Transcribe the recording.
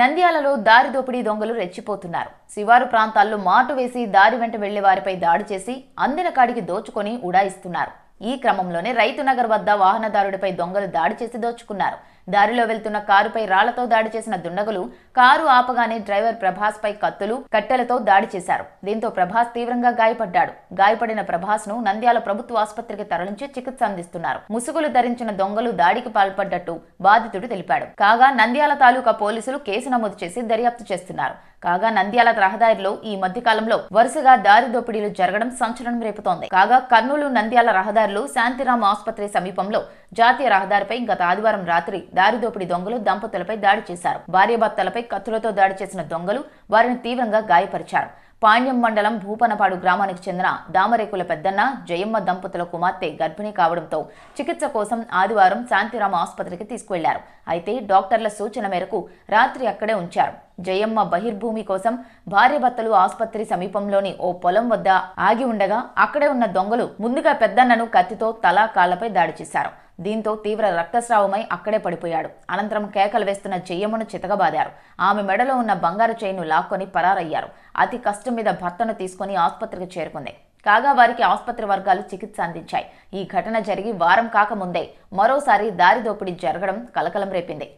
నంద్యాలలో దారి దోపిడీ దొంగలు రెచ్చిపోతున్నారు. శివారు ప్రాంతాల్లో మాటు వేసి దారి వెంట వెళ్ళే వారిపై దాడి చేసి అందిన కాడికి దోచుకొని ఉడాయిస్తున్నారు. ఈ క్రమంలోనే రైతు నగర్ వద్ద వాహనదారుడిపై దొంగలు దాడి చేసి దోచుకున్నారు. దారిలో వెళ్తున్న కారుపై రాళ్ళతో దాడి చేసిన దుండగులు కారు ఆపగానే డ్రైవర్ ప్రభాస్ పై కత్తులు కట్టెలతో దాడి చేశారు. దీంతో ప్రభాస్ తీవ్రంగా గాయపడ్డాడు. గాయపడిన ప్రభాస్ను నంద్యాల ప్రభుత్వ ఆసుపత్రికి తరలించి చికిత్స అందిస్తున్నారు. ముసుగులు ధరించిన దొంగలు దాడికి పాల్పడ్డట్టు బాధితుడు తెలిపాడు. కాగా నంద్యాల తాలూకా పోలీసులు కేసు నమోదు చేసి దర్యాప్తు చేస్తున్నారు. కాగా నంద్యాల రహదారిలో ఈ మధ్యకాలంలో వరుసగా దారి దోపిడీలు జరగడం సంచలనం రేపుతోంది. కాగా కర్నూలు నంద్యాల రహదారులు శాంతిరామ్ ఆసుపత్రి సమీపంలో జాతీయ రహదారిపై గత ఆదివారం రాత్రి దారిదోపిడి దొంగలు దంపతులపై దాడి చేశారు. భార్యాభర్తలపై కత్తులతో దాడి చేసిన దొంగలు వారిని తీవ్రంగా గాయపరిచారు. పాణ్యం మండలం భూపనపాడు గ్రామానికి చెందిన దామరేకుల పెద్దన్న జయమ్మ దంపతుల కుమార్తె గర్భిణీ కావడంతో చికిత్స కోసం ఆదివారం శాంతిరామ ఆసుపత్రికి తీసుకువెళ్ళారు. అయితే డాక్టర్ల సూచన మేరకు రాత్రి అక్కడే ఉంచారు. జయమ్మ బహిర్భూమి కోసం భార్యభర్తలు ఆసుపత్రి సమీపంలోని ఓ పొలం వద్ద ఆగి ఉండగా అక్కడే ఉన్న దొంగలు ముందుగా పెద్దన్నను కత్తితో తలా కాళ్ళపై దాడి చేశారు. దీంతో తీవ్ర రక్తస్రావమై అక్కడే పడిపోయాడు. అనంతరం కేకలు వేస్తున్న జయమ్మను చితకబాదారు. ఆమె మెడలో ఉన్న బంగారు చైన్ను లాక్కొని పరారయ్యారు. అతి కష్టం మీద భర్తను తీసుకుని ఆసుపత్రికి చేరుకుంది. కాగా వారికి ఆసుపత్రి వర్గాలు చికిత్స అందించాయి. ఈ ఘటన జరిగి వారం కాకముందే మరోసారి దారి దోపిడీ జరగడం కలకలం రేపింది.